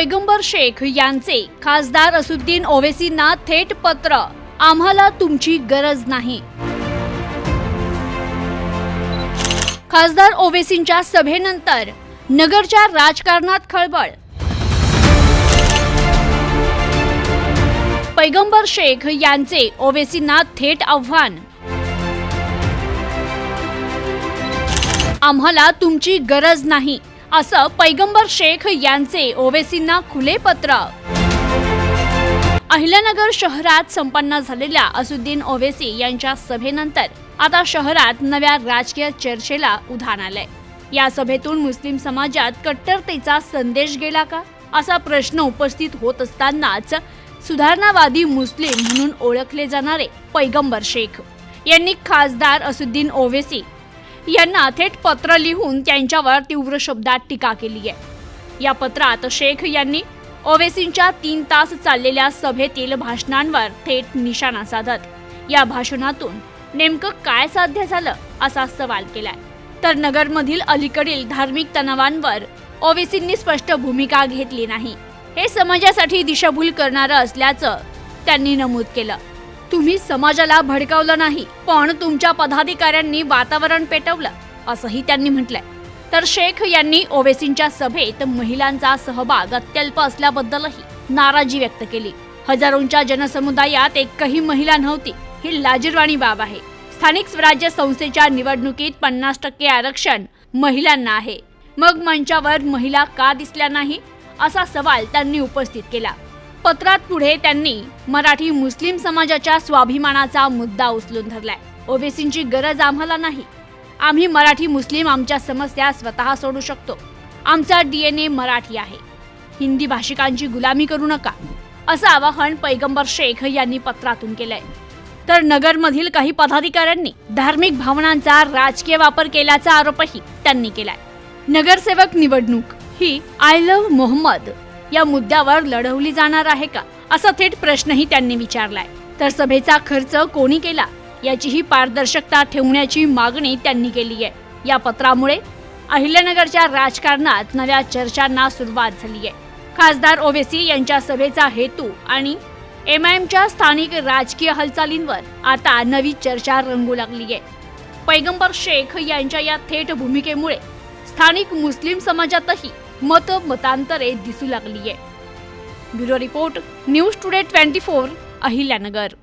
पैगंबर शेख यांचे खासदार असुद्दीन ओवेसींना थेट पत्र. आम्हाला तुमची गरज नाही. खासदार ओवेसींच्या सभेनंतर नगरच्या राजकारणात खळबळ. पैगंबर शेख यांचे ओवेसींना थेट आव्हान. आम्हाला तुमची गरज नाही. असं पैगंबर शेख यांचे ओवेसींना खुले पत्र. अहिल्यानगर शहरात संपन्न झालेल्या असुद्दीन ओवेसी यांच्या सभेनंतर आता शहरात नव्या राजकीय चर्चेला उधाण आलंय. या सभेतून मुस्लिम समाजात कट्टरतेचा संदेश गेला का? असा प्रश्न उपस्थित होत असतानाच सुधारणावादी मुस्लिम म्हणून ओळखले जाणारे पैगंबर शेख. यांनी खासदार असुद्दीन ओवेसी यांना थेट पत्र लिहून त्यांच्यावर तीव्र शब्दात टीका केली आहे. या पत्रात शेख यांनी ओवेसींच्या तीन तास चाललेल्या सभेतील भाषणांवर थेट निशाणा साधत या भाषणातून नेमकं काय साध्य झालं असा सवाल केलाय. तर नगरमधील अलीकडील धार्मिक तणावांवर ओवेसींनी स्पष्ट भूमिका घेतली नाही. हे समाजासाठी दिशाभूल करणारं असल्याचं त्यांनी नमूद केलं. तुम्ही समाजाला भडकावलं नाही पण तुमच्या पदाधिकाऱ्यांनी वातावरण पेटवलं असंही त्यांनी म्हटलंय. तर शेख यांनी ओवेसींच्या सभेत महिलांचा सहभाग अत्यल्प असल्याबद्दलही नाराजी व्यक्त केली. हजारोंच्या जनसमुदायात एकही महिला नव्हती ही लाजीरवाणी बाब आहे. स्थानिक स्वराज्य संस्थेच्या निवडणुकीत पन्नास टक्के आरक्षण महिलांना आहे. मग मंचावर महिला का दिसल्या नाही असा सवाल त्यांनी उपस्थित केला. पत्रात पुढे त्यांनी मराठी मुस्लिम समाजाच्या स्वाभिमानाचा मुद्दा उचलून धरलाय. ओवेसींची गरज आम्हाला नाही. आम्ही मराठी मुस्लिम आमच्या समस्या स्वतः सोडू शकतो. आमचा डीएनए मराठी आहे. हिंदी भाषिकांची गुलामी करू नका असं आवाहन पैगंबर शेख यांनी पत्रातून केलंय. तर नगरमधील काही पदाधिकाऱ्यांनी धार्मिक भावनांचा राजकीय वापर केल्याचा आरोपही त्यांनी केलाय. नगरसेवक निवडणूक ही आय लव्ह मोहम्मद या मुद्द्यावर लढवली जाणार आहे का? असा थेट प्रश्नही त्यांनी विचारलाय. तर सभेचा खर्च कोणी केला? याचीही पारदर्शकता ठेवण्याची मागणी त्यांनी केली आहे. या पत्रामुळे अहिल्यानगरच्या राजकारणात नव्या चर्चांना सुरुवात झाली आहे. खासदार ओवेसी यांच्या सभेचा हेतू आणि एम आय एमच्या स्थानिक राजकीय हालचालींवर आता नवी चर्चा रंगू लागली आहे. पैगंबर शेख यांच्या या थेट भूमिकेमुळे स्थानिक मुस्लिम समाजातही मत मतांतरे दिसू लागली आहे bureau report news today twenty four Ahilyanagar.